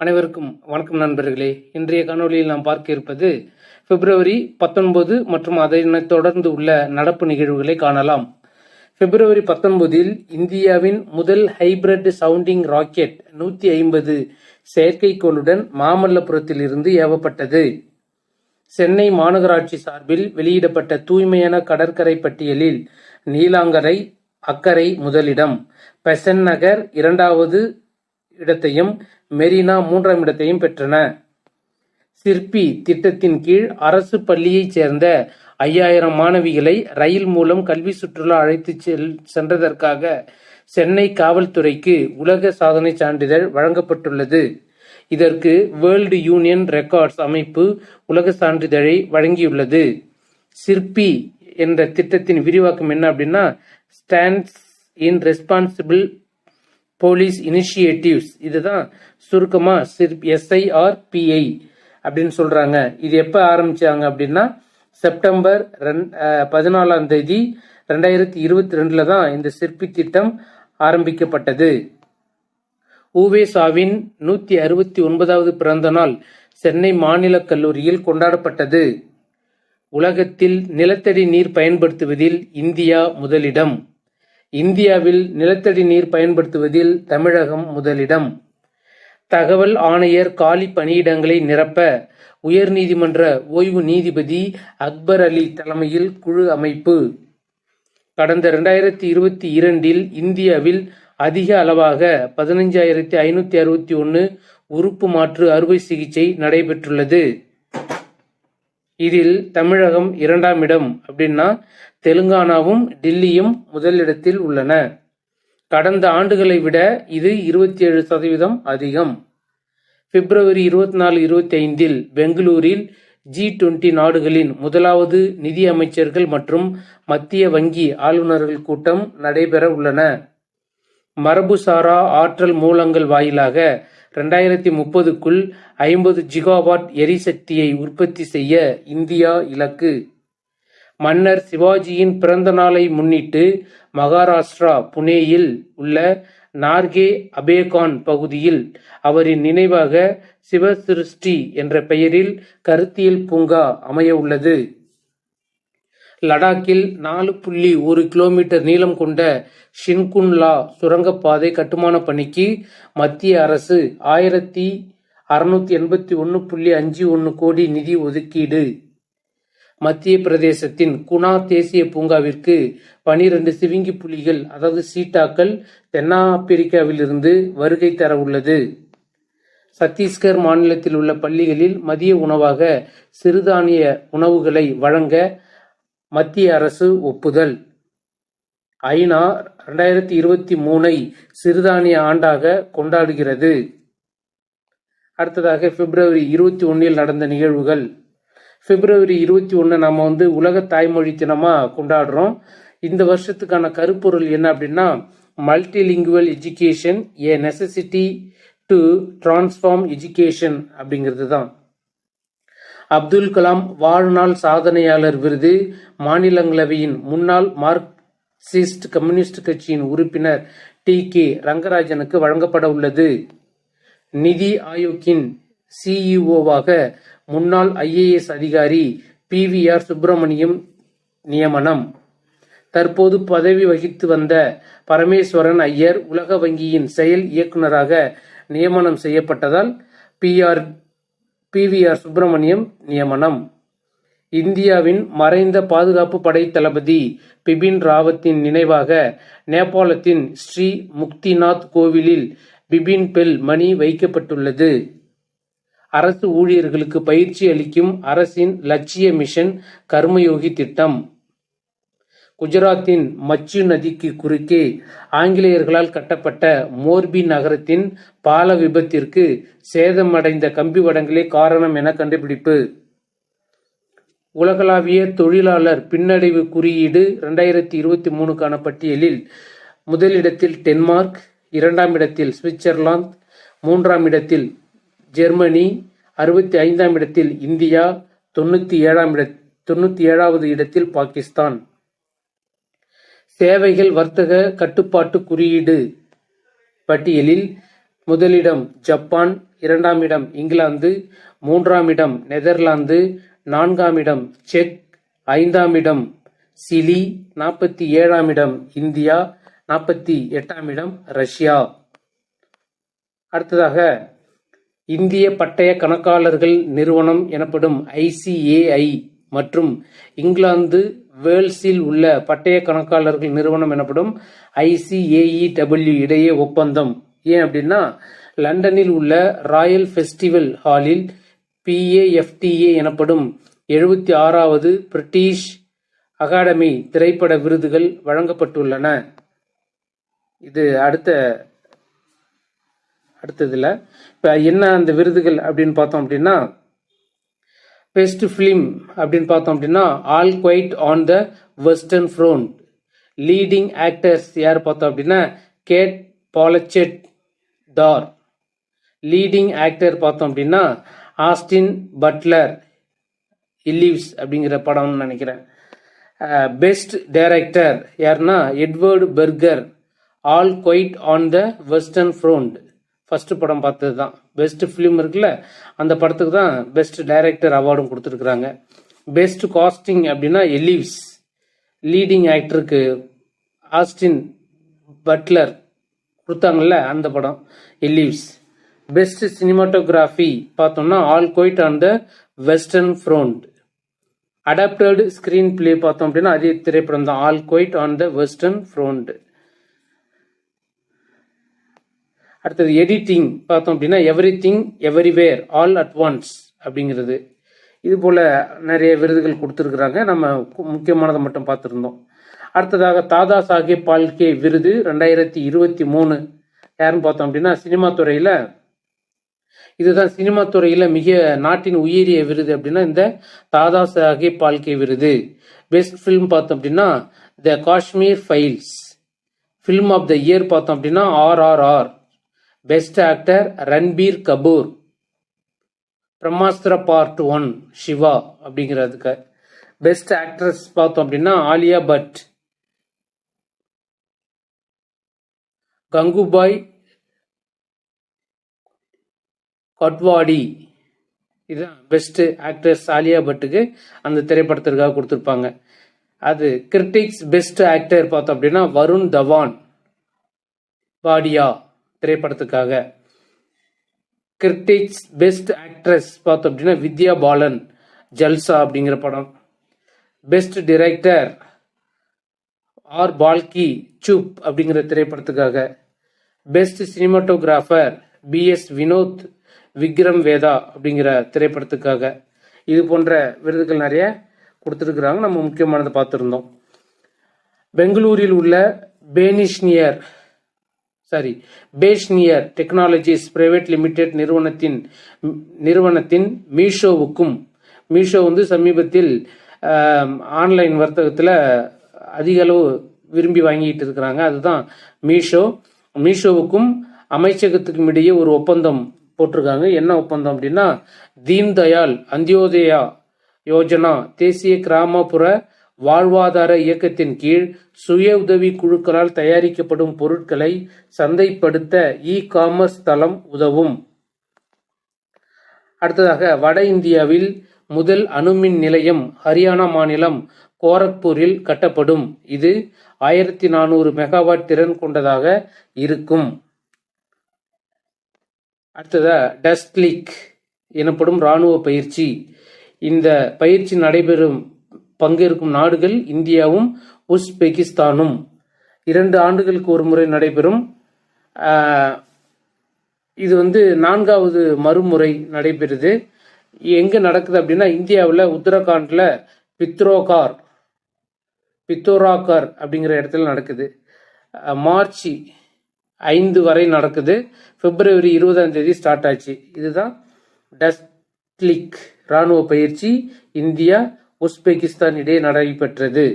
அனைவருக்கும் வணக்கம் நண்பர்களே. இன்றைய காணொலியில் நாம் பார்க்க இருப்பது பிப்ரவரி பத்தொன்பது மற்றும் அதனைத் தொடர்ந்து உள்ள நடப்பு நிகழ்வுகளை காணலாம். பிப்ரவரி பத்தொன்பதில் இந்தியாவின் முதல் ஹைபிரிட் சவுண்டிங் ராக்கெட் நூத்தி ஐம்பது செயற்கைக்கோளுடன் மாமல்லபுரத்தில் இருந்து ஏவப்பட்டது. சென்னை மாநகராட்சி சார்பில் வெளியிடப்பட்ட தூய்மையான கடற்கரை பட்டியலில் நீலாங்கரை அக்கரை முதலிடம் பெசன் நகர் இரண்டாவது இடத்தையும் மெரினா மூன்றாம் இடத்தையும் பெற்றன. சிற்பி திட்டத்தின் கீழ் அரசு பள்ளியைச் சேர்ந்த ஐயாயிரம் மாணவிகளை ரயில் மூலம் கல்வி சுற்றுலா அழைத்து செல் சென்றதற்காக சென்னை காவல்துறைக்கு உலக சாதனை சான்றிதழ் வழங்கப்பட்டுள்ளது. இதற்கு வேர்ல்டு யூனியன் ரெக்கார்ட்ஸ் அமைப்பு உலக சான்றிதழை வழங்கியுள்ளது. சிற்பி என்ற திட்டத்தின் விரிவாக்கம் என்ன அப்படின்னா stands in responsible police initiatives. இதுதான் சுருக்கமா எஸ்ஐஆர்பிஐ அப்படின்னு சொல்றாங்க. இது எப்ப ஆரம்பிச்சாங்க அப்படின்னா செப்டம்பர் பதினாலாம் தேதி ரெண்டாயிரத்தி இருபத்தி ரெண்டுல தான் இந்த சிற்பி திட்டம் ஆரம்பிக்கப்பட்டது. ஊவேசாவின் நூத்தி அறுபத்தி ஒன்பதாவது பிறந்த நாள் சென்னை மாநில கல்லூரியில் கொண்டாடப்பட்டது. உலகத்தில் நிலத்தடி நீர் பயன்படுத்துவதில் இந்தியா முதலிடம். இந்தியாவில் நிலத்தடி நீர் பயன்படுத்துவதில் தமிழகம் முதலிடம். தகவல் ஆணையர் காலி பணியிடங்களை நிரப்ப உயர்நீதிமன்ற ஓய்வு நீதிபதி அக்பர் அலி தலைமையில் குழு அமைப்பு. கடந்த இரண்டாயிரத்தி இருபத்தி இரண்டில் இந்தியாவில் அதிக அளவாக பதினைஞ்சாயிரத்தி ஐநூத்தி அறுபத்தி ஒன்று உறுப்பு மாற்று அறுவை சிகிச்சை நடைபெற்றுள்ளது. இதில் தமிழகம் இரண்டாம் இடம் அப்படின்னா தெலுங்கானாவும் டில்லியும் முதலிடத்தில் உள்ளன. கடந்த ஆண்டுகளை விட இது இருபத்தி ஏழு சதவீதம் அதிகம். பிப்ரவரி இருபத்தி நாலு இருபத்தி ஐந்தில் பெங்களூரில் ஜி டுவெண்டி நாடுகளின் முதலாவது நிதி அமைச்சர்கள் மற்றும் மத்திய வங்கி ஆளுநர்கள் கூட்டம் நடைபெற உள்ளன. மரபுசாரா ஆற்றல் மூலங்கள் வாயிலாக ரெண்டாயிரத்தி முப்பதுக்குள் ஐம்பது ஜிகாவாட் எரிசக்தியை உற்பத்தி செய்ய இந்தியா இலக்கு. மன்னர் சிவாஜியின் பிறந்த நாளை முன்னிட்டு மகாராஷ்டிரா புனேயில் உள்ள நார்கே அபேகான் பகுதியில் அவரின் நினைவாக சிவசிருஷ்டி என்ற பெயரில் கருத்தியல் பூங்கா அமைய உள்ளது. லடாக்கில் நாலு புள்ளி ஒரு கிலோமீட்டர் நீளம் கொண்ட ஷின்குன்லா சுரங்கப்பாதை கட்டுமான பணிக்கு மத்திய அரசு ஆயிரத்தி அறுநூத்தி எண்பத்தி ஒன்று புள்ளி அஞ்சு ஒன்று கோடி நிதி ஒதுக்கீடு. மத்திய பிரதேசத்தின் குணா தேசிய பூங்காவிற்கு பனிரெண்டு சிவிங்கி புலிகள் அதாவது சீட்டாக்கள் தென்னாப்பிரிக்காவிலிருந்து வருகை தர உள்ளது. சத்தீஸ்கர் மாநிலத்தில் உள்ள பள்ளிகளில் மதிய உணவாக சிறுதானிய உணவுகளை வழங்க மத்திய அரசு ஒப்புதல். ஐநா ரெண்டாயிரத்தி இருபத்தி மூணை சிறுதானிய ஆண்டாக கொண்டாடுகிறது. அடுத்ததாக பிப்ரவரி இருபத்தி ஒன்றில் நடந்த நிகழ்வுகள். பிப்ரவரி இருபத்தி ஒன்று நம்ம வந்து உலக தாய்மொழி தினமாக கொண்டாடுறோம். இந்த வருஷத்துக்கான கருப்பொருள் என்ன அப்படின்னா multilingual education a necessity to transform education அப்படிங்கிறது தான். அப்துல் கலாம் வாழ்நாள் சாதனையாளர் விருது மாநிலங்களவையின் முன்னாள் மார்க்சிஸ்ட் கம்யூனிஸ்ட் கட்சியின் உறுப்பினர் டி கே ரங்கராஜனுக்கு வழங்கப்பட உள்ளது. நிதி ஆயோக்கின் சிஇஓவாக முன்னாள் ஐஏஎஸ் அதிகாரி பி வி ஆர் சுப்பிரமணியம் நியமனம். தற்போது பதவி வகித்து வந்த பரமேஸ்வரன் ஐயர் உலக வங்கியின் செயல் இயக்குநராக நியமனம் செய்யப்பட்டதால் P PVR P V R Subramaniam நியமனம். இந்தியாவின் மறைந்த பாதுகாப்பு படை தளபதி பிபின் ராவத்தின் நினைவாக நேபாளத்தின் ஸ்ரீ முக்திநாத் கோவிலில் பிபின் பெல் மணி வைக்கப்பட்டுள்ளது. அரசு ஊழியர்களுக்கு பயிற்சி அளிக்கும் அரசின் லட்சிய மிஷன் கர்மயோகி திட்டம். குஜராத்தின் மச்சு நதிக்கு குறுக்கே ஆங்கிலேயர்களால் கட்டப்பட்ட மோர்பி நகரத்தின் பால விபத்திற்கு சேதமடைந்த கம்பி வடங்களே காரணம் என கண்டுபிடிப்பு. உலகளாவிய தொழிலாளர் பின்னடைவு குறியீடு இரண்டாயிரத்தி இருபத்தி மூணுக்கான பட்டியலில் முதலிடத்தில் டென்மார்க் இரண்டாம் இடத்தில் சுவிட்சர்லாந்து மூன்றாம் இடத்தில் ஜெர்மனி அறுபத்தி ஐந்தாம் இடத்தில் இந்தியா தொண்ணூத்தி ஏழாம் இட தொண்ணூத்தி ஏழாவது இடத்தில் பாகிஸ்தான். சேவைகள் வர்த்தக கட்டுப்பாட்டு குறியீடு பட்டியலில் முதலிடம் ஜப்பான் இரண்டாம் இடம் இங்கிலாந்து மூன்றாம் இடம் நெதர்லாந்து நான்காம் இடம் செக் ஐந்தாம் இடம் சிலி நாற்பத்தி ஏழாம் இடம் இந்தியா நாற்பத்தி எட்டாம் இடம் ரஷ்யா. அடுத்ததாக இந்திய பட்டய கணக்காளர்கள் நிறுவனம் எனப்படும் ஐசிஏஐ மற்றும் இங்கிலாந்து வேல்ஸில் உள்ள பட்டய கணக்காளர்கள் நிறுவனம் எனப்படும் ஐசிஏஇடபிள்யூ இடையே ஒப்பந்தம். ஏன் அப்படின்னா லண்டனில் உள்ள ராயல் ஃபெஸ்டிவல் ஹாலில் பிஏஎஃப்டிஏ எனப்படும் எழுபத்தி ஆறாவது பிரிட்டிஷ் அகாடமி திரைப்பட விருதுகள் வழங்கப்பட்டுள்ளன. இது அடுத்த அடுத்ததுல இப்போ என்ன அந்த விருதுகள் அப்படின்னு பார்த்தோம் அப்படின்னா பெஸ்ட் ஃபிலிம் அப்படின்னு பார்த்தோம் அப்படின்னா all quiet on the western front. Leading actors யார் பார்த்தோம் அப்படின்னா Cate Blanchett Tar. Leading actor பார்த்தோம் அப்படின்னா ஆஸ்டின் பட்லர் இல்லிவ்ஸ் அப்படிங்கிற படம்னு நினைக்கிறேன். பெஸ்ட் டைரக்டர் யாருன்னா Edward Berger all quiet on the western front. First படம் பார்த்தது தான் பெஸ்ட் ஃபிலிம் இருக்குல்ல அந்த படத்துக்கு தான் பெஸ்ட் டைரக்டர் அவார்டும் கொடுத்துருக்குறாங்க. பெஸ்ட் காஸ்டிங் அப்படின்னா எலிவ்ஸ் லீடிங் ஆக்டருக்கு ஆஸ்டின் பட்லர் கொடுத்தாங்கல்ல அந்த படம் எலிவ்ஸ் பெஸ்ட் சினிமாட்டோகிராஃபி பார்த்தோம்னா all quiet on the western front adapted screenplay பார்த்தோம் அப்படின்னா அதே திரைப்படம் தான் all quite on the western ஃப்ரோண்ட் அடுத்தது எடிட்டிங் பார்த்தோம் அப்படின்னா everything everywhere all at once அப்படிங்கிறது. இது போல நிறைய விருதுகள் கொடுத்துருக்குறாங்க. நம்ம முக்கியமானதை மட்டும் பார்த்துருந்தோம். அடுத்ததாக தாதா சாஹேப் பால்கே விருது ரெண்டாயிரத்தி இருபத்தி மூணு. யாருன்னு பார்த்தோம் அப்படின்னா சினிமா துறையில். இதுதான் சினிமா துறையில் மிக நாட்டின் உயரிய விருது அப்படின்னா இந்த தாதா சாஹேப் பால்கே விருது. பெஸ்ட் ஃபிலிம் பார்த்தோம் அப்படின்னா the Kashmir files film of the year பார்த்தோம் அப்படின்னா RRR best actor Ranbir Kapoor Brahmastra part one Shiva அப்படிங்கிறதுக்கு. பெஸ்ட் ஆக்ட்ரஸ் பார்த்தோம் அப்படின்னா ஆலியா பட் கங்குபாய் கட்வாடி. இதுதான் பெஸ்ட் ஆக்ட்ரஸ் ஆலியா பட்டுக்கு அந்த திரைப்படத்திற்காக கொடுத்துருப்பாங்க. அது கிரிட்டிக்ஸ் பெஸ்ட் ஆக்டர் பார்த்தோம் அப்படின்னா வருண் தவான் பாடியா திரைப்படத்துக்காக. கிரிட்டிக்ஸ் பெஸ்ட் ஆக்ட்ரஸ் பார்த்தோம் அப்படின்னா வித்யா பாலன் ஜல்சா அப்படிங்கிற படம். Best director R Balki Chup அப்படிங்கிற திரைப்படத்துக்காக. Best cinematographer P S Vinod Vikram Vedha அப்படிங்கிற திரைப்படத்துக்காக. இது போன்ற விருதுகள் நிறைய கொடுத்துருக்குறாங்க. நம்ம முக்கியமானதை பார்த்துருந்தோம். பெங்களூரில் உள்ள பேனிஷ்னியர் sorry. Fashnear technologies private limited நிறுவனத்தின் நிறுவனத்தின் மீஷோவுக்கும் மீஷோ வந்து சமீபத்தில் ஆன்லைன் வர்த்தகத்தில் அதிக அளவு விரும்பி வாங்கிட்டு இருக்கிறாங்க. அதுதான் மீஷோ மீஷோவுக்கும் அமைச்சகத்துக்கும் இடையே ஒரு ஒப்பந்தம் போட்டிருக்காங்க. என்ன ஒப்பந்தம் அப்படின்னா தீன் தயாள் அந்தியோதயா யோஜனா தேசிய கிராமப்புற வாழ்வாதார இயக்கத்தின் கீழ் சுய உதவி குழுக்களால் தயாரிக்கப்படும் பொருட்களை சந்தைப்படுத்த இ காமர்ஸ் தளம் உதவும். அடுத்ததாக வட இந்தியாவில் முதல் அணுமின் நிலையம் ஹரியானா மாநிலம் கோரக்பூரில் கட்டப்படும். இது ஆயிரத்தி நானூறு மெகாவாட் திறன் கொண்டதாக இருக்கும். அடுத்ததாக டஸ்ட்லிக் எனப்படும் இராணுவ பயிற்சி. இந்த பயிற்சி நடைபெறும் பங்கேற்கும் நாடுகள் இந்தியாவும் உஸ்பெகிஸ்தானும். இரண்டு ஆண்டுகளுக்கு ஒரு முறை நடைபெறும். இது வந்து நான்காவது மறுமுறை நடைபெறுது. எங்க நடக்குது அப்படின்னா இந்தியாவில் உத்தரகாண்ட்ல பித்ரோகார் பித்தோராகார் அப்படிங்கிற இடத்துல நடக்குது. மார்ச் ஐந்து வரை நடக்குது. பிப்ரவரி இருபதாம் தேதி ஸ்டார்ட் ஆச்சு. இதுதான் டஸ்ட்லிக் ராணுவ பயிற்சி இந்தியா உஸ்பெகிஸ்தான் இடையே நடைபெற்றது.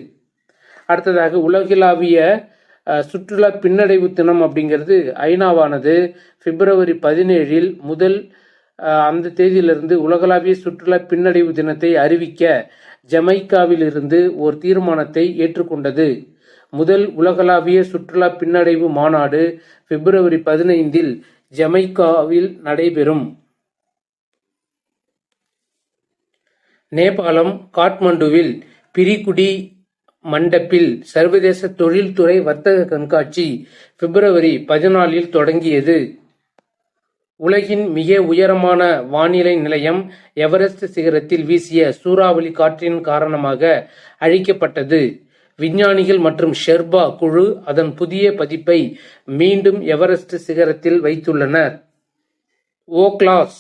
அடுத்ததாக உலகளாவிய சுற்றுலா பின்னடைவு தினம் அப்படிங்கிறது ஐநாவானது. பிப்ரவரி பதினேழில் முதல் அந்த தேதியிலிருந்து உலகளாவிய சுற்றுலா பின்னடைவு தினத்தை அறிவிக்க ஜமைக்காவிலிருந்து ஒரு தீர்மானத்தை ஏற்றுக்கொண்டது. முதல் உலகளாவிய சுற்றுலா பின்னடைவு மாநாடு பிப்ரவரி பதினைந்தில் ஜமைக்காவில் நடைபெறும். நேபாளம் காட்மாண்டுவில் பிரிகுடி மண்டப்பில் சர்வதேச தொழில்துறை வர்த்தக கண்காட்சி பிப்ரவரி பதினாலில் தொடங்கியது. உலகின் மிக உயரமான வானிலை நிலையம் எவரெஸ்ட் சிகரத்தில் வீசிய சூறாவளி காற்றின் காரணமாக அழிக்கப்பட்டது. விஞ்ஞானிகள் மற்றும் ஷெர்பா குழு அதன் புதிய பதிப்பை மீண்டும் எவரெஸ்ட் சிகரத்தில் வைத்துள்ளனர். ஓக்லாஸ்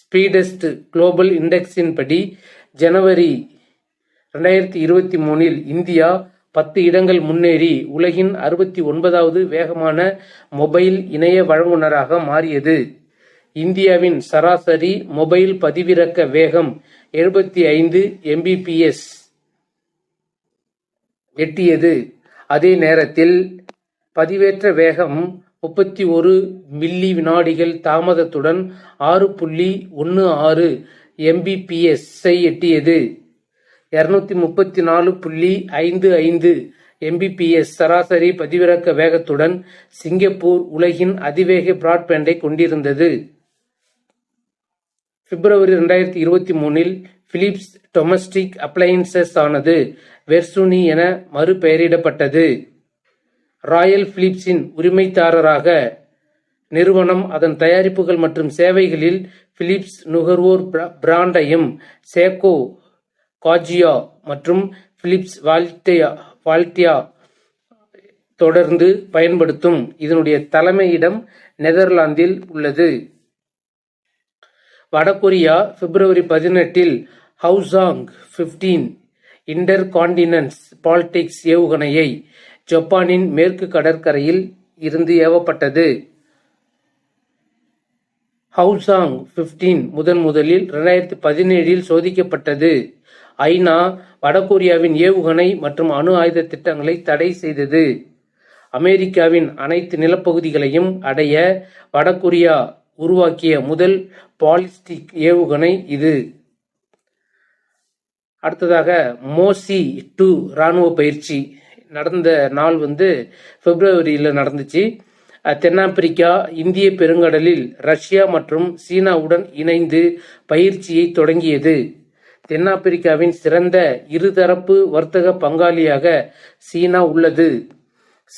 ஸ்பீடஸ்ட் குளோபல் இண்டெக்ஸின் படி ஜனவரி ரெண்டாயிரத்தி இருபத்தி மூனில் இந்தியா பத்து இடங்கள் முன்னேறி உலகின் அறுபத்தி ஒன்பதாவது வேகமான மொபைல் இணைய வழங்குநராக மாறியது. இந்தியாவின் சராசரி மொபைல் பதிவிறக்க வேகம் எழுபத்தி ஐந்து எம்பிபிஎஸ் எட்டியது. அதே நேரத்தில் பதிவேற்ற வேகம் முப்பத்தி ஒரு மில்லி வினாடிகள் தாமதத்துடன் ஆறு புள்ளி ஒன்று ஆறு எம்.பி.எஸ்.ஐ எட்டியது. இருநூத்தி முப்பத்தி நாலு புள்ளி ஐந்து ஐந்து எம்பிபிஎஸ் சராசரி பதிவிறக்க வேகத்துடன் சிங்கப்பூர் உலகின் அதிவேக பிராட்பேண்டை கொண்டிருந்தது. பிப்ரவரி ரெண்டாயிரத்தி இருபத்தி மூனில் பிலிப்ஸ் டொமஸ்டிக் அப்ளையன்சஸ் ஆனது வெர்சுனி என மறுபெயரிடப்பட்டது. ராயல் பிலிப்ஸின் உரிமைதாரராக நிறுவனம் அதன் தயாரிப்புகள் மற்றும் சேவைகளில் பிலிப்ஸ் நுகர்வோர் பிராண்டையும் சேக்கோ, காஜியா மற்றும் பிலிப்ஸ் வால்டியா தொடர்ந்து பயன்படுத்தும். இதனுடைய தலைமையிடம் நெதர்லாந்தில் உள்ளது. வடகொரியா பிப்ரவரி பதினெட்டில் ஹவுசாங் பிப்டீன் இன்டர்கான்டினென்டல் பாலிஸ்டிக் ஏவுகணையை ஜப்பானின் மேற்கு கடற்கரையில் இருந்து ஏவப்பட்டது. ஹவுசாங் பிப்டீன் முதன்முதலில் இரண்டாயிரத்தி பதினேழில் சோதிக்கப்பட்டது. ஐநா வடகொரியாவின் ஏவுகணை மற்றும் அணு ஆயுத திட்டங்களை தடை செய்தது. அமெரிக்காவின் அனைத்து நிலப்பகுதிகளையும் அடைய வடகொரியா உருவாக்கிய முதல் பாலிஸ்டிக் ஏவுகணை இது. அடுத்ததாக மோசி டூ ராணுவ பயிற்சி நடந்த நாள் வந்து பிப்ரவரியில் நடந்துச்சு. தென்னாப்பிரிக்கா இந்திய பெருங்கடலில் ரஷ்யா மற்றும் சீனாவுடன் இணைந்து பயிற்சியை தொடங்கியது. தென்னாப்பிரிக்காவின் சிறந்த இருதரப்பு வர்த்தக பங்காளியாக சீனா உள்ளது.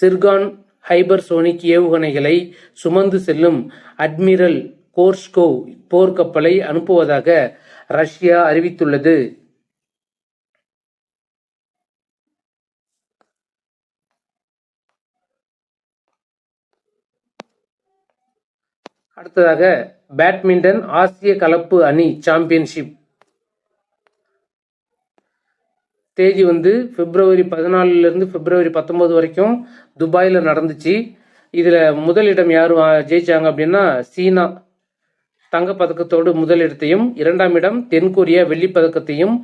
சிர்கான் ஹைபர்சோனிக் ஏவுகணைகளை சுமந்து செல்லும் அட்மிரல் கோர்ஸ்கோவ் போர்க்கப்பலை அனுப்புவதாக ரஷ்யா அறிவித்துள்ளது. அடுத்ததாக பேட்மிண்டன் ஆசிய கலப்பு அணி சாம்பியன்ஷிப் தேதி வந்து பிப்ரவரி பதினாலுலேருந்து பிப்ரவரி பத்தொன்பது வரைக்கும் துபாயில் நடந்துச்சு. இதில் முதலிடம் யார் ஜெயிச்சாங்க அப்படின்னா சீனா தங்கப்பதக்கத்தோடு முதலிடத்தையும், இரண்டாம் இடம் தென்கொரியா வெள்ளிப்பதக்கத்தையும்,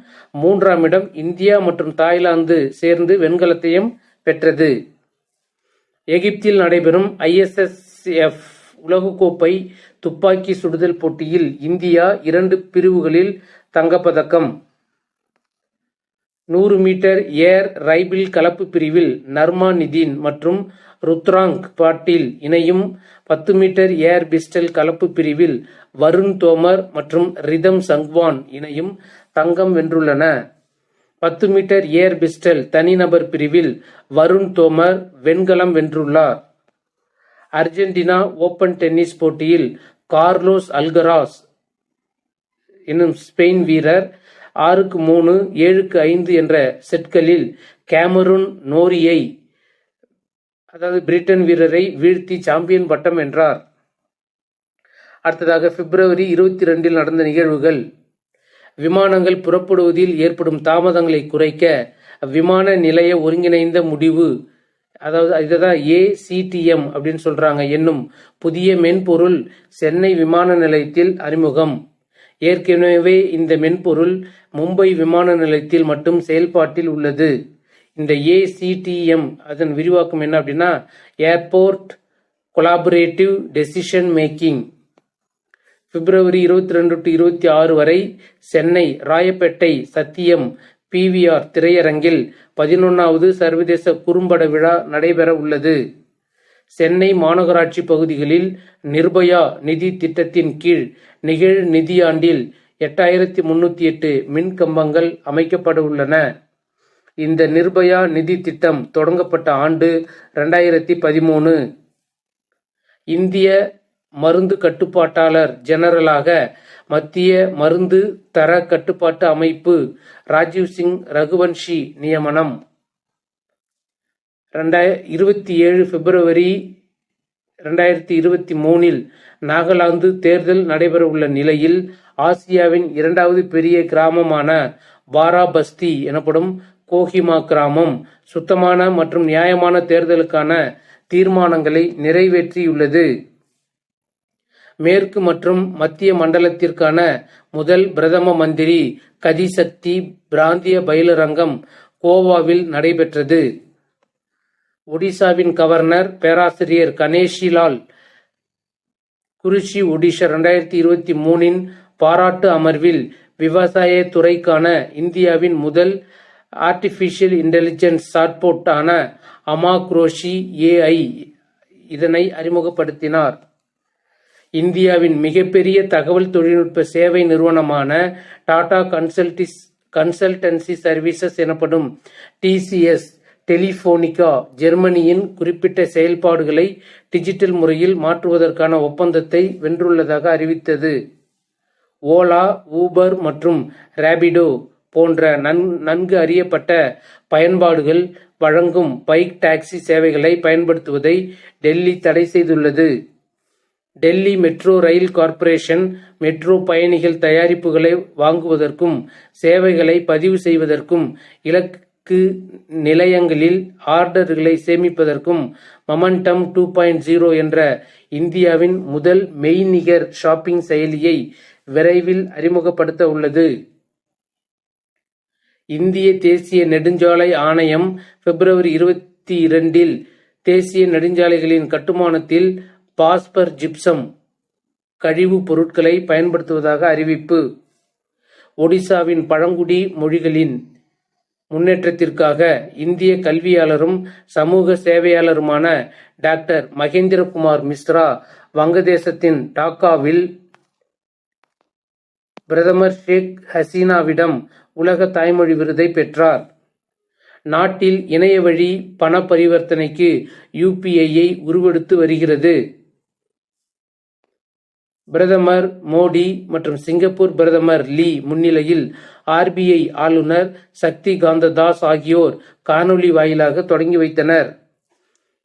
மூன்றாம் இடம் இந்தியா மற்றும் தாய்லாந்து சேர்ந்து வெண்கலத்தையும் பெற்றது. எகிப்தில் நடைபெறும் ஐஎஸ்எஸ்எஃப் உலகக்கோப்பை துப்பாக்கி சுடுதல் போட்டியில் இந்தியா இரண்டு பிரிவுகளில் தங்கப்பதக்கம். நூறு மீட்டர் ஏர் ரைபிள் கலப்பு பிரிவில் நர்மா நிதின் மற்றும் ருத்ராங் பாட்டீல் இணையும், பத்து மீட்டர் ஏர் பிஸ்டல் கலப்பு பிரிவில் வருண் தோமர் மற்றும் ரிதம் சங்வான் இணையும் தங்கம் வென்றுள்ளன. பத்து மீட்டர் ஏர் பிஸ்டல் தனிநபர் பிரிவில் வருண் தோமர் வெண்கலம் வென்றுள்ளார். அர்ஜென்டினா ஓபன் டென்னிஸ் போட்டியில் கார்லோஸ் அல்கராஸ் என்னும் ஸ்பெயின் வீரர் ஆறுக்கு மூணு, ஏழுக்கு ஐந்து என்ற செட்களில் கேமரூன் நோரியை அதாவது பிரிட்டன் வீரரை வீழ்த்தி சாம்பியன் பட்டம் வென்றார். அடுத்ததாக பிப்ரவரி இருபத்தி ரெண்டில் நடந்த நிகழ்வுகள் விமானங்கள் புறப்படுவதில் ஏற்படும் தாமதங்களை குறைக்க விமான நிலைய ஒருங்கிணைந்த முடிவு அதாவது இதுதான் ஏ.சி.டி.எம் அப்படின்னு சொல்றாங்க என்னும் புதிய மென்பொருள் சென்னை விமான நிலையத்தில் அறிமுகம். ஏற்கனவே இந்த மென்பொருள் மும்பை விமான நிலையத்தில் மட்டும் செயல்பாட்டில் உள்ளது. இந்த ஏ.சி.டி.எம் அதன் விரிவாக்கம் என்ன அப்படின்னா ஏர்போர்ட் கொலாபரேட்டிவ் டெசிஷன் மேக்கிங். பிப்ரவரி இருபத்தி ரெண்டு டு இருபத்தி ஆறு வரை சென்னை ராயப்பேட்டை சத்தியம் பிவிஆர் திரையரங்கில் பதினொன்றாவது சர்வதேச குறும்பட விழா நடைபெற உள்ளது. சென்னை மாநகராட்சி பகுதிகளில் நிர்பயா நிதி திட்டத்தின் கீழ் நிகழ் நிதியாண்டில் எட்டாயிரத்தி முன்னூத்தி எட்டு மின் கம்பங்கள் அமைக்கப்படவுள்ளன இந்த நிர்பயா நிதி திட்டம் தொடங்கப்பட்ட ஆண்டு ரெண்டாயிரத்தி பதிமூணு இந்திய மருந்து கட்டுப்பாட்டாளர் ஜெனரலாக மத்திய மருந்து தர கட்டுப்பாட்டு அமைப்பு ராஜீவ் சிங் ரகுவன்ஷி நியமனம். ரெண்டாய இருபத்தி ஏழு பிப்ரவரி ரெண்டாயிரத்தி இருபத்தி மூணில் நாகாலாந்து தேர்தல் நடைபெறவுள்ள நிலையில் ஆசியாவின் இரண்டாவது பெரிய கிராமமான பாராபஸ்தி எனப்படும் கோஹிமா கிராமம் சுத்தமான மற்றும் நியாயமான தேர்தலுக்கான தீர்மானங்களை நிறைவேற்றியுள்ளது. மேற்கு மற்றும் மத்திய மண்டலத்திற்கான முதல் பிரதம மந்திரி கதிசக்தி பிராந்திய பயிலரங்கம் கோவாவில் நடைபெற்றது. ஒடிசாவின் கவர்னர் பேராசிரியர் கணேஷிலால் குருஷி ஒடிஷா ரெண்டாயிரத்தி இருபத்தி மூணின் பாராட்டு அமர்வில் விவசாய துறைக்கான இந்தியாவின் முதல் ஆர்டிஃபிஷியல் இன்டெலிஜென்ஸ் சாட்போட்டான அமாக்ரோஷி ஏஐ இதனை அறிமுகப்படுத்தினார். இந்தியாவின் மிகப்பெரிய தகவல் தொழில்நுட்ப சேவை நிறுவனமான டாடா கன்சல்டிஸ் கன்சல்டன்சி சர்வீசஸ் எனப்படும் டிசிஎஸ் டெலிபோனிகா ஜெர்மனியின் குறிப்பிட்ட செயல்பாடுகளை டிஜிட்டல் முறையில் மாற்றுவதற்கான ஒப்பந்தத்தை வென்றுள்ளதாக அறிவித்தது. ஓலா ஊபர் மற்றும் ரேபிடோ போன்ற நன் நன்கு அறியப்பட்ட பயன்பாடுகள் வழங்கும் பைக் டாக்ஸி சேவைகளை பயன்படுத்துவதை டெல்லி தடை செய்துள்ளது. Delhi metro rail corporation metro பயணிகள் தயாரிப்புகளை வாங்குவதற்கும் சேவைகளை பதிவு செய்வதற்கும் இலக்கு நிலையங்களில் ஆர்டர்களை சேமிப்பதற்கும் மொமெண்டம் டூ பாயிண்ட் ஜீரோ என்ற இந்தியாவின் முதல் மெய்நிகர் ஷாப்பிங் செயலியை விரைவில் அறிமுகப்படுத்த உள்ளது. இந்திய தேசிய நெடுஞ்சாலை ஆணையம் பிப்ரவரி இருபத்தி இரண்டில் தேசிய நெடுஞ்சாலைகளின் கட்டுமானத்தில் பாஸ்பர் ஜிப்சம் கழிவுப் பொருட்களை பயன்படுத்துவதாக அறிவிப்பு. ஒடிசாவின் பழங்குடி மொழிகளின் முன்னேற்றத்திற்காக இந்திய கல்வியாளரும் சமூக சேவையாளருமான டாக்டர் மகேந்திரகுமார் மிஸ்ரா வங்கதேசத்தின் டாக்காவில் பிரதமர் ஷேக் ஹசீனாவிடம் உலக தாய்மொழி விருதை பெற்றார். நாட்டில் இணையவழி பண பரிவர்த்தனைக்கு யுபிஐயை உருவெடுத்து வருகிறது. பிரதமர் மோடி மற்றும் சிங்கப்பூர் பிரதமர் லீ முன்னிலையில் ஆர்பிஐ ஆளுநர் சக்தி காந்த தாஸ் ஆகியோர் காணொலி வாயிலாக தொடங்கி வைத்தனர்.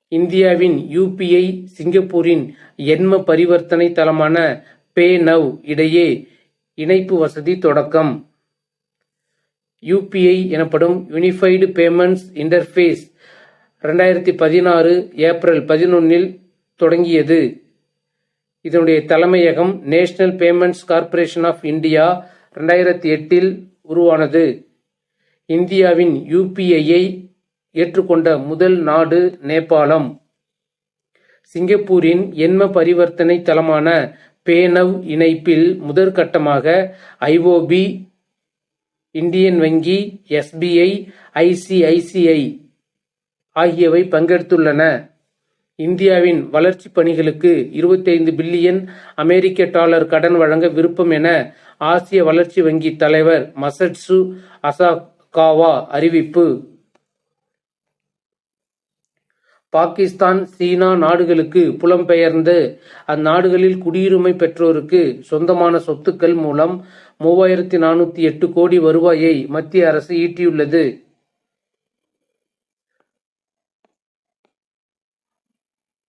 இந்தியாவின் யுபிஐ சிங்கப்பூரின் எண்ம பரிவர்த்தனை தளமான பே நவ் இடையே இணைப்பு வசதி தொடக்கம். யுபிஐ எனப்படும் யூனிஃபைடு பேமெண்ட்ஸ் இன்டர்ஃபேஸ் ரெண்டாயிரத்தி பதினாறு ஏப்ரல் பதினொன்னில் தொடங்கியது. இதனுடைய தலைமையகம் national payments corporation of India ரெண்டாயிரத்தி எட்டில் உருவானது. இந்தியாவின் யூபிஐயை ஏற்றுக்கொண்ட முதல் நாடு நேபாளம். சிங்கப்பூரின் எண்ம பரிவர்த்தனை தளமான பேனவ் இணைப்பில் முதற்கட்டமாக ஐஓபி இந்தியன் வங்கி எஸ்பிஐ ஐசிஐசிஐ ஆகியவை பங்கெடுத்துள்ளன. இந்தியாவின் வளர்ச்சிப் பணிகளுக்கு இருபத்தைந்து பில்லியன் அமெரிக்க டாலர் கடன் வழங்க விருப்பம் என ஆசிய வளர்ச்சி வங்கி தலைவர் மசட்சு அசாகாவா அறிவிப்பு. பாகிஸ்தான் சீனா நாடுகளுக்கு புலம்பெயர்ந்து அந்நாடுகளில் குடியுரிமை பெற்றோருக்கு சொந்தமான சொத்துக்கள் மூலம் மூவாயிரத்தி நானூத்தி எட்டு கோடி வருவாயை மத்திய அரசு ஈட்டியுள்ளது.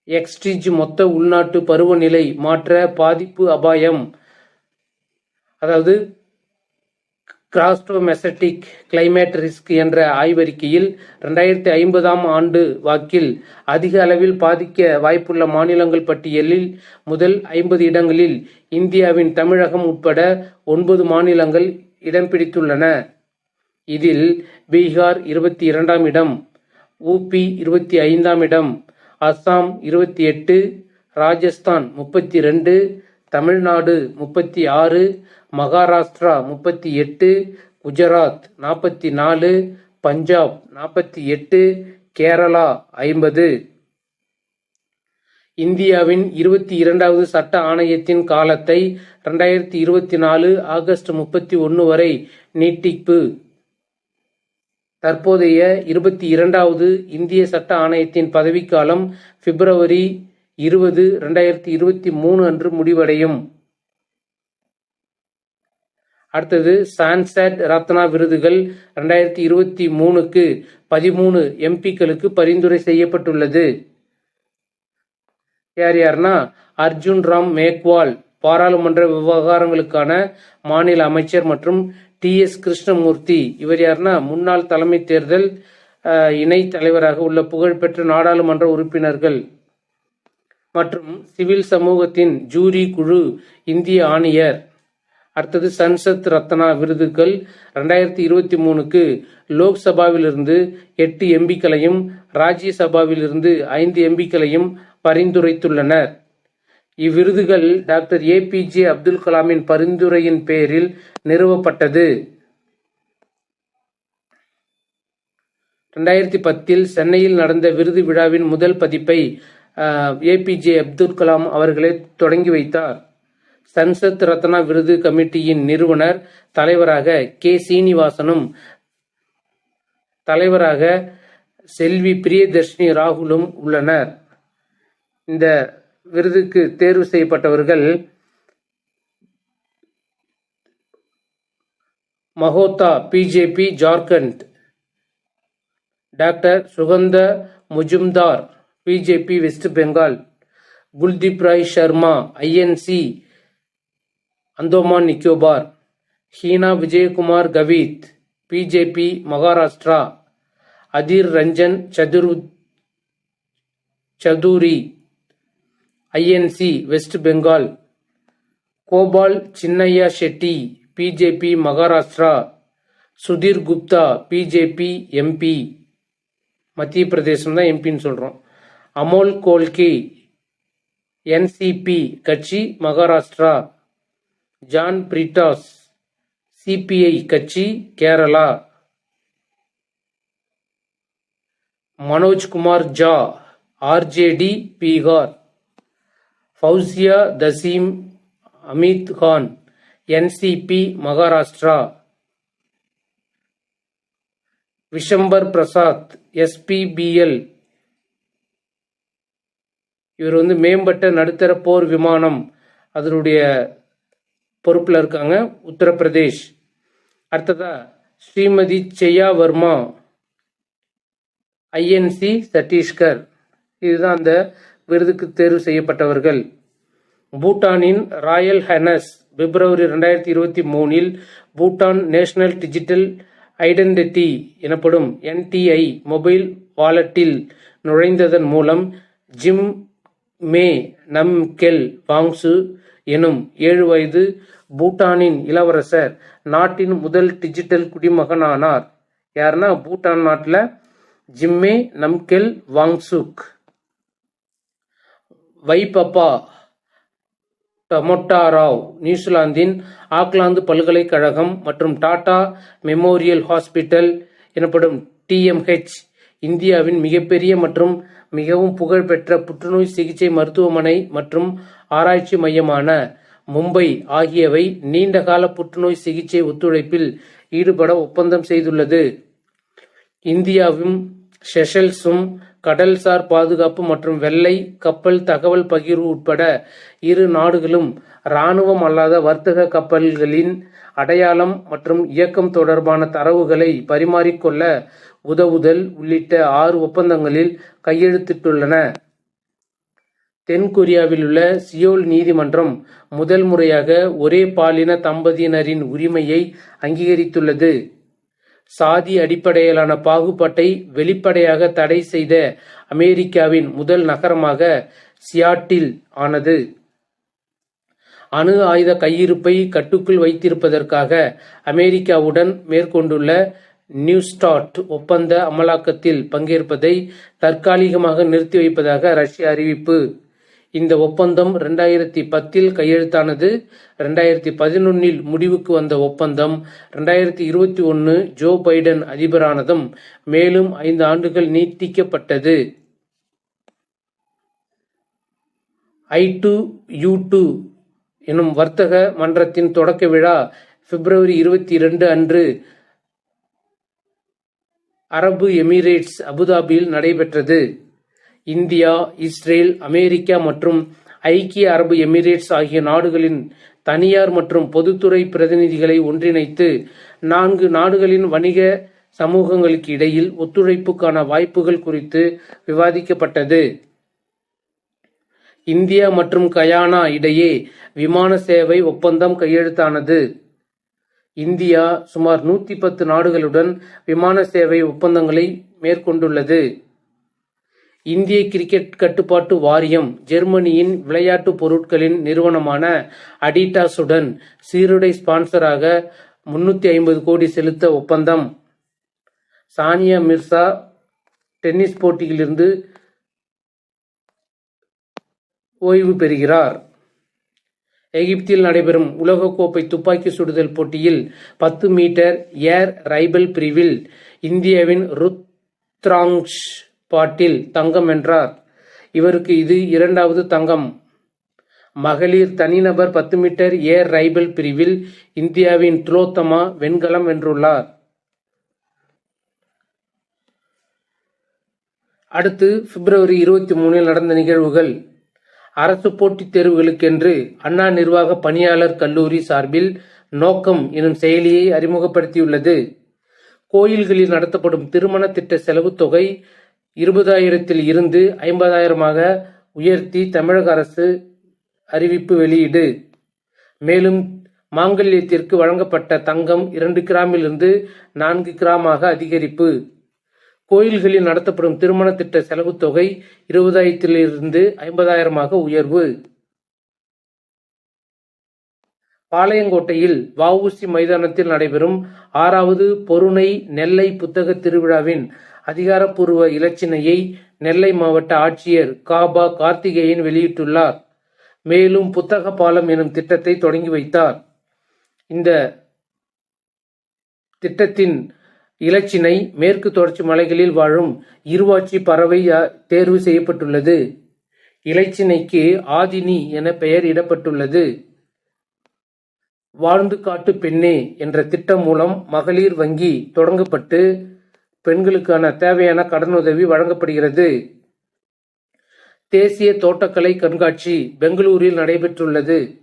எக்ஸ்டிஜ் மொத்த உள்நாட்டு பருவநிலை மாற்ற பாதிப்பு அபாயம். அதாவது கிராஸ்டோமெசட்டிக் கிளைமேட் ரிஸ்க் என்ற ஆய்வறிக்கையில் ரெண்டாயிரத்தி ஐம்பதாம் ஆண்டு வாக்கில் அதிக அளவில் பாதிக்க வாய்ப்புள்ள மாநிலங்கள் பட்டியலில் முதல் ஐம்பது இடங்களில் இந்தியாவின் தமிழகம் உட்பட ஒன்பது மாநிலங்கள் இடம் பிடித்துள்ளன. இதில் பீகார் இருபத்தி இரண்டாம் இடம் ஊபி இருபத்தி ஐந்தாம் இடம் அஸ்ஸாம் இருபத்தி எட்டு ராஜஸ்தான் முப்பத்தி ரெண்டு தமிழ்நாடு முப்பத்தி ஆறு மகாராஷ்டிரா முப்பத்தி எட்டு குஜராத் நாற்பத்தி நாலு பஞ்சாப் நாற்பத்தி எட்டு கேரளா ஐம்பது. இந்தியாவின் இருபத்தி இரண்டாவது சட்ட ஆணையத்தின் காலத்தை இரண்டாயிரத்தி இருபத்தி நாலு ஆகஸ்ட் முப்பத்தி ஒன்று வரை நீட்டிப்பு. தற்போதைய இருபத்தி இரண்டாவது இந்திய சட்ட ஆணையத்தின் பதவிக்காலம் பிப்ரவரி இருபது ரெண்டாயிரத்தி இருபத்தி மூணு அன்று முடிவடையும். அடுத்தது சான்சட் ரத்னா விருதுகள் ரெண்டாயிரத்தி இருபத்தி மூணுக்கு பதிமூணு எம்பிக்களுக்கு பரிந்துரை செய்யப்பட்டுள்ளது. யார் யார்னா அர்ஜுன் ராம் மேக்வால் பாராளுமன்ற விவகாரங்களுக்கான மாநில அமைச்சர் மற்றும் டி எஸ் கிருஷ்ணமூர்த்தி. இவர் யாருன்னா முன்னாள் தலைமை தேர்தல் இணை தலைவராக உள்ள புகழ்பெற்ற நாடாளுமன்ற உறுப்பினர்கள். மற்றும் சிவில் சமூகத்தின் ஜூரி குழு இந்திய ஆணையர். அடுத்தது சன்சத் ரத்னா விருதுகள் ரெண்டாயிரத்தி இருபத்தி மூணுக்கு லோக்சபாவிலிருந்து எட்டு எம்பிக்களையும் ராஜ்யசபாவிலிருந்து ஐந்து எம்பிக்களையும் பரிந்துரைத்துள்ளனர். இவ்விருதுகள் டாக்டர் ஏபிஜே அப்துல் கலாமின் பரிந்துரையின் பேரில் நிறுவப்பட்டது. ரெண்டாயிரத்தி பத்தில் சென்னையில் நடந்த விருது விழாவின் முதல் பதிப்பை ஏபிஜே அப்துல் கலாம் அவர்களே தொடங்கி வைத்தார். சன்சத் ரத்னா விருது கமிட்டியின் நிறுவனர் தலைவராக கே சீனிவாசனும் தலைவராக செல்வி பிரியதர்ஷினி ராகுலும் உள்ளனர். இந்த விருதுக்கு தேர்வு செய்யப்பட்டவர்கள் Mahato BJP Jharkhand. Doctor Sukanta Majumdar BJP West Bengal. Kuldeep Rai Sharma INC Andaman Nicobar. Heena Vijayakumar Gavit BJP Maharashtra. Adhir Ranjan சதுரு Chowdhury. INC West Bengal. Gopal Chinnaiah Shetty BJP Maharashtra. Sudhir Gupta BJP MP Madhya Pradesh தான் எம்பின்னு சொல்கிறோம் Amol கோல்கி NCP கட்சி Maharashtra. John Brittas CBI கட்சி Kerala. Manojkumar Jha RJD Bihar. Fauzia Tahseen Amit Khan NCP Maharashtra. Vishambhar Prasad எஸ்பிபிஎல். இவர் வந்து மேம்பட்ட நடுத்தர போர் விமானம் அதனுடைய பொறுப்பில் இருக்காங்க. உத்தரப்பிரதேஷ். அடுத்ததா ஸ்ரீமதி செய்யா வர்மா ஐஎன்சி சத்தீஸ்கர் இதுதான் அந்த விருதுக்கு தேர்வு செய்யப்பட்டவர்கள். பூட்டானின் ராயல் ஹெனஸ் பிப்ரவரி ரெண்டாயிரத்தி இருபத்தி மூணில் பூட்டான் நேஷனல் டிஜிட்டல் ஐடென்டிட்டி எனப்படும் என்டிஐ மொபைல் வாலெட்டில் நுழைந்ததன் மூலம் ஜிம் மே நம்கெல் வாங்சு எனும் ஏழு வயது பூட்டானின் இளவரசர் நாட்டின் முதல் டிஜிட்டல் குடிமகனானார். யாருன்னா பூட்டான் நாட்டில் ஜிம்மே நம்கெல் வாங்சுக். வைபப்பா டமொட்டா ராவ் நியூசிலாந்தின் ஆக்லாந்து பல்கலைக்கழகம் மற்றும் டாடா மெமோரியல் ஹாஸ்பிட்டல் எனப்படும் டிஎம்ஹெச் இந்தியாவின் மிகப்பெரிய மற்றும் மிகவும் புகழ்பெற்ற புற்றுநோய் சிகிச்சை மருத்துவமனை மற்றும் ஆராய்ச்சி மையமான மும்பை ஆகியவை நீண்டகால புற்றுநோய் சிகிச்சை ஒத்துழைப்பில் ஈடுபட ஒப்பந்தம் செய்துள்ளது. இந்தியாவும் செஷல்ஸும் கடல்சார் பாதுகாப்பு மற்றும் வெள்ளை கப்பல் தகவல் பகிர்வு உட்பட இரு நாடுகளும் இராணுவம் அல்லாத வர்த்தக கப்பல்களின் அடையாளம் மற்றும் இயக்கம் தொடர்பான தரவுகளை பரிமாறிக்கொள்ள உதவுதல் உள்ளிட்ட ஆறு ஒப்பந்தங்களில் கையெழுத்திட்டுள்ளன. தென்கொரியாவில் உள்ள சியோல் நீதிமன்றம் முதல் முறையாக ஒரே பாலின தம்பதியினரின் உரிமையை அங்கீகரித்துள்ளது. சாதி அடிப்படையிலான பாகுபாட்டை வெளிப்படையாக தடை செய்த அமெரிக்காவின் முதல் நகரமாக சியாட்டில் ஆனது. அணு ஆயுத கையிருப்பை கட்டுக்குள் வைத்திருப்பதற்காக அமெரிக்காவுடன் மேற்கொண்டுள்ள நியூ ஸ்டார்ட் ஒப்பந்த அமலாக்கத்தில் பங்கேற்பதை தற்காலிகமாக நிறுத்தி வைப்பதாக ரஷ்யா அறிவிப்பு. இந்த ஒப்பந்தம் ரெண்டாயிரத்தி பத்தில் கையெழுத்தானது. ரெண்டாயிரத்தி பதினொன்னில் முடிவுக்கு வந்த ஒப்பந்தம். ரெண்டாயிரத்தி இருபத்தி ஒன்று ஜோ பைடன் அதிபரானதும் மேலும் ஐந்து ஆண்டுகள் நீட்டிக்கப்பட்டது. ஐ டு யூ டூ எனும் வர்த்தக மன்றத்தின் தொடக்க விழா பிப்ரவரி இருபத்தி இரண்டு அன்று அரபு எமிரேட்ஸ் அபுதாபியில் நடைபெற்றது. இந்தியா இஸ்ரேல் அமெரிக்கா மற்றும் ஐக்கிய அரபு எமிரேட்ஸ் ஆகிய நாடுகளின் தனியார் மற்றும் பொதுத்துறை பிரதிநிதிகளை ஒன்றிணைத்து நான்கு நாடுகளின் வணிக சமூகங்களுக்கு இடையில் ஒத்துழைப்புக்கான வாய்ப்புகள் குறித்து விவாதிக்கப்பட்டது. இந்தியா மற்றும் கயானா இடையே விமான சேவை ஒப்பந்தம் கையெழுத்தானது. இந்தியா சுமார் நூத்தி பத்து நாடுகளுடன் விமான சேவை ஒப்பந்தங்களை மேற்கொண்டுள்ளது. இந்திய கிரிக்கெட் கட்டுப்பாட்டு வாரியம் ஜெர்மனியின் விளையாட்டு பொருட்களின் நிறுவனமான அடிடாஸுடன் சீருடை ஸ்பான்சராக முன்னூத்தி ஐம்பது கோடி செலுத்த ஒப்பந்தம். சானியா மிர்சா டென்னிஸ் போட்டியிலிருந்து ஓய்வு பெறுகிறார். எகிப்தில் நடைபெறும் உலகக்கோப்பை துப்பாக்கி சுடுதல் போட்டியில் பத்து மீட்டர் ஏர் ரைபிள் பிரிவில் இந்தியாவின் ருத்ராங்ஷ் பாட்டில் தங்கம் வென்றார் இவருக்கு இது இரண்டாவது தங்கம். மகளிர் தனிநபர் பத்து மீட்டர் ஏர் ரைபிள் பிரிவில் இந்தியாவின் துலோத்தமா வெண்கலம் வென்றுள்ளார். அடுத்து பிப்ரவரி இருபத்தி மூணில் நடந்த நிகழ்வுகள். அரசு போட்டித் தேர்வுகளுக்கென்று அண்ணா நிர்வாக பணியாளர் கல்லூரி சார்பில் நோக்கம் எனும் செயலியை அறிமுகப்படுத்தியுள்ளது. கோயில்களில் நடத்தப்படும் திருமண திட்ட செலவு தொகை இருபதாயிரத்தில் இருந்து ஐம்பதாயிரமாக உயர்த்தி தமிழக அரசு அறிவிப்பு வெளியீடு. மேலும் மாங்கல்யத்திற்கு வழங்கப்பட்ட தங்கம் இரண்டு கிராமிலிருந்து நான்கு கிராமாக அதிகரிப்பு. கோயில்களில் நடத்தப்படும் திருமண திட்ட செலவு தொகை இருபதாயிரத்திலிருந்து ஐம்பதாயிரமாக உயர்வு. பாளையங்கோட்டையில் வஉசி மைதானத்தில் நடைபெறும் ஆறாவது பொருணை நெல்லை புத்தக திருவிழாவின் அதிகாரப்பூர்வ இலச்சினையை நெல்லை மாவட்ட ஆட்சியர் காபா கார்த்திகேயன் வெளியிட்டுள்ளார். மேலும் புத்தக பாலம் எனும் திட்டத்தை தொடங்கி வைத்தார். இந்த திட்டத்தின் இலச்சினை மேற்கு தொடர்ச்சி மலைகளில் வாழும் இருவாட்சி பறவை தேர்வு செய்யப்பட்டுள்ளது. இலச்சினைக்கு ஆதினி என பெயர் இடப்பட்டுள்ளது வாழ்ந்து காட்டு பெண்ணே என்ற திட்டம் மூலம் மகளிர் வங்கி தொடங்கப்பட்டு பெண்களுக்கான தேவையான கடனுதவி வழங்கப்படுகிறது. தேசிய தோட்டக்கலை கண்காட்சி பெங்களூரில் நடைபெற்றுள்ளது.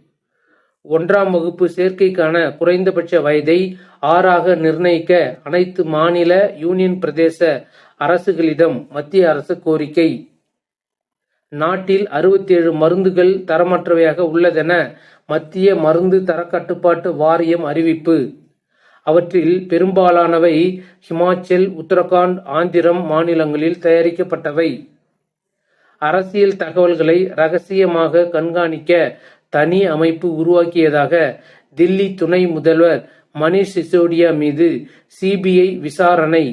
ஒன்றாம் வகுப்பு சேர்க்கைக்கான குறைந்தபட்ச வயதை ஆறாக நிர்ணயிக்க அனைத்து மாநில யூனியன் பிரதேச அரசுகளிடம் மத்திய அரசு கோரிக்கை. நாட்டில் அறுபத்தி ஏழு மருந்துகள் தரமற்றவையாக உள்ளதென மத்திய மருந்து தரக்கட்டுப்பாட்டு வாரியம் அறிவிப்பு. அவற்றில் பெரும்பாலானவை ஹிமாச்சல் உத்தரகாண்ட் ஆந்திரம் மாநிலங்களில் தயாரிக்கப்பட்டவை. அரசியல் தகவல்களை ரகசியமாக கண்காணிக்க தனி அமைப்பு உருவாக்கியதாக தில்லி துணை முதல்வர் மணிஷ் சிசோடியா மீது சிபிஐ விசாரணை.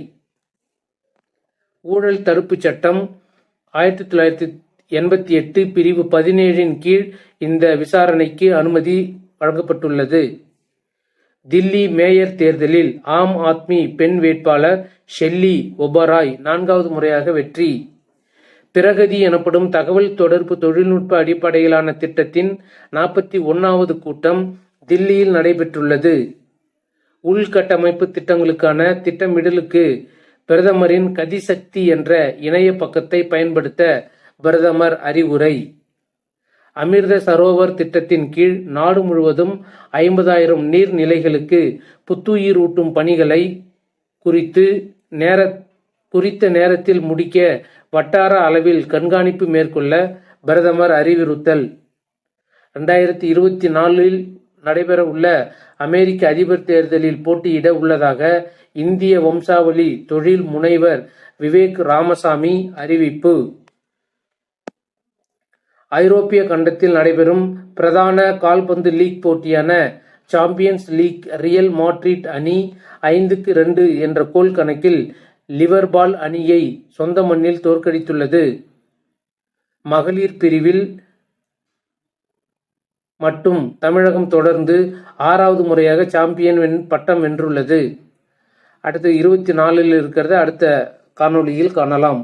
ஊழல் தடுப்புச் சட்டம் ஆயிரத்தி தொள்ளாயிரத்தி எண்பத்தி எட்டு பிரிவு பதினேழின் கீழ் இந்த விசாரணைக்கு அனுமதி வழங்கப்பட்டுள்ளது. தில்லி மேயர் தேர்தலில் ஆம் ஆத்மி பெண் வேட்பாளர் ஷெல்லி ஒபராய் நான்காவது முறையாக வெற்றி. பிரகதி எனப்படும் தகவல் தொடர்பு தொழில்நுட்ப அடிப்படையிலான திட்டத்தின் நாற்பத்தி ஒன்னாவது கூட்டம் தில்லியில் நடைபெற்றுள்ளது. உள்கட்டமைப்பு திட்டங்களுக்கான திட்டமிடலுக்கு பிரதமரின் கதிசக்தி என்ற இணைய பக்கத்தை பயன்படுத்த பிரதமர் அறிவுரை. அமிர்த சரோவர் திட்டத்தின் கீழ் நாடு முழுவதும் ஐம்பதாயிரம் நீர்நிலைகளுக்கு புத்துயிர் ஊட்டும் பணிகளை குறித்து நேர குறித்த நேரத்தில் முடிக்க வட்டார அளவில் கண்காணிப்பு மேற்கொள்ள பிரதமர் அறிவுறுத்தல். இரண்டாயிரத்தி இருபத்தி நாலில் நடைபெற உள்ள அமெரிக்க அதிபர் தேர்தலில் போட்டியிட உள்ளதாக இந்திய வம்சாவளி தொழில் முனைவர் விவேக் ராமசாமி அறிவிப்பு. ஐரோப்பிய கண்டத்தில் நடைபெறும் பிரதான கால்பந்து லீக் போட்டியான சாம்பியன்ஸ் லீக் ரியல் மாட்ரிட் அணி ஐந்துக்கு ரெண்டு என்ற கோல் கணக்கில் லிவர்பால் அணியை சொந்த மண்ணில் தோற்கடித்துள்ளது. மகளிர் பிரிவில் மட்டும் தமிழகம் தொடர்ந்து ஆறாவது முறையாக சாம்பியன் பட்டம் வென்றுள்ளது. அடுத்து இருபத்தி நாலில் இருக்கிறத அடுத்த காணொளியில் காணலாம்.